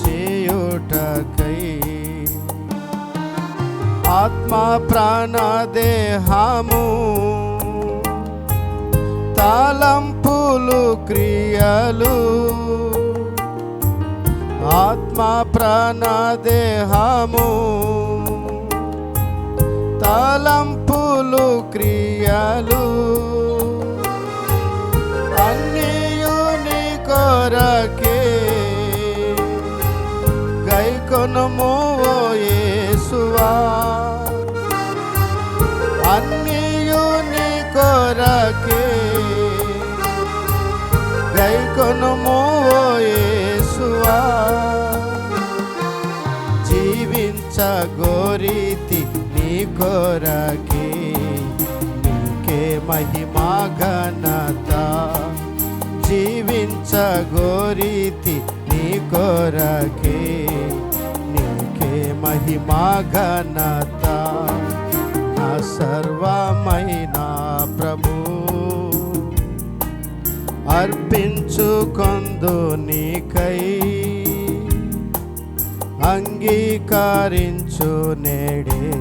చేయుటకై. ఆత్మ ప్రాణ దేహము తాళంపులు క్రియలు. ఆత్మ ప్రాణ దేహము తాళంపులు క్రియ గైకొనము ఓ యేసువా. అన్నియుని కొరకే గైకొనము ఓ యేసువా. జీవించగోరీతి నీ కొరకే నీకే మహిమా ఘనత. జీవించగోరీతి నీ కొరకే మహిమా ఘనత నా సర్వమైన ప్రభు. అర్పించుకొందు నీకై అంగీకరించు నేడే.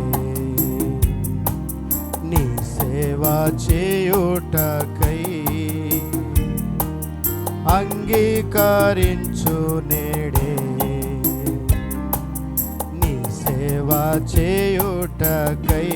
నీ సేవ చేయుటకై అంగీకరించు నే చేయుటకై